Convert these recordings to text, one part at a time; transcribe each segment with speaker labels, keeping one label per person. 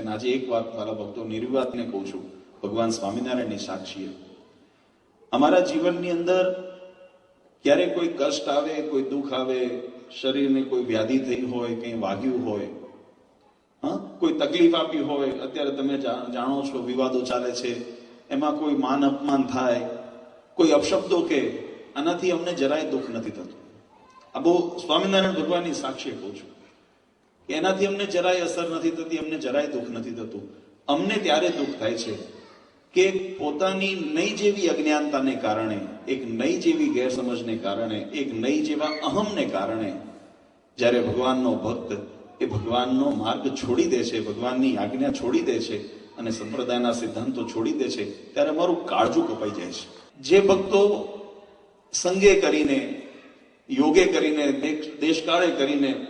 Speaker 1: અને આજે એક વાત મારા ભક્તો નિર્વિવાદને કહું છું, ભગવાન સ્વામિનારાયણની સાક્ષીએ. અમારા જીવનની અંદર ક્યારે કોઈ કષ્ટ આવે, કોઈ દુઃખ આવે, શરીરને કોઈ વ્યાધિ થઈ હોય, કંઈ વાગ્યું હોય, હા, કોઈ તકલીફ આપી હોય, અત્યારે તમે જાણો છો, વિવાદો ચાલે છે, એમાં કોઈ માન અપમાન થાય, કોઈ અપશબ્દો કે, આનાથી અમને જરાય દુઃખ નથી થતું. આ બહુ સ્વામિનારાયણ ભગવાનની સાક્ષી કહું છું. કે એનાથી અમને જરાય અસર નથી થતી, અમને જરાય દુઃખ નથી થતું. અમને ત્યારે દુઃખ થાય છે કે પોતાની નહીં જેવી અજ્ઞાનતાને કારણે, એક નહીં જેવી ગેરસમજને કારણે, એક નહીં જેવા અહમને કારણે જ્યારે ભગવાનનો ભક્ત એ ભગવાનનો માર્ગ છોડી દે છે, ભગવાનની આજ્ઞા છોડી દે છે અને સંપ્રદાયના સિદ્ધાંતો છોડી દે છે, ત્યારે અમારું કાળજું કપાઈ જાય છે. જે ભક્તો સંગે કરીને, યોગે કરીને દેશકાળે કરીને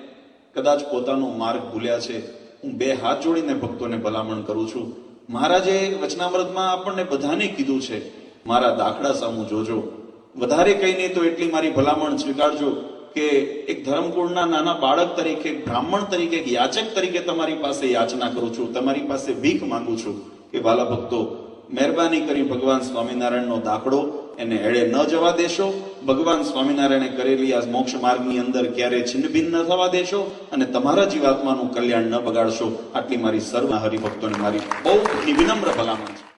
Speaker 1: કદાચ પોતાનો માર્ગ ભૂલ્યા છે. હું બે હાથ જોડીને ભક્તોને ભલામણ કરું છું. મહારાજે વચનામૃતમાં આપણને બધાને કીધું છે. મારા દાખલા સામું જોજો. વધારે કઈ નહીં તો એટલી મારી ભલામણ સ્વીકારજો કે એક ધર્મકુળના નાના બાળક તરીકે બ્રાહ્મણ તરીકે, એક યાચક તરીકે તમારી પાસે યાચના કરું છું. તમારી પાસે ભીખ માંગુ છું કે, વાલા ભક્તો, મહેરબાની કરી ભગવાન સ્વામિનારાયણનો દાખલો એને એળે ન જવા દેશો. ભગવાન સ્વામિનારાયણે કરેલી આ મોક્ષ માર્ગની અંદર ક્યારે છિન્નભિન્ન ન થવા દેશો અને તમારા જીવાત્માનું કલ્યાણ ન બગાડશો. આટલી મારી સર્વ હરિભક્તોને મારી બહુ વિનમ્ર ભલામણ છે.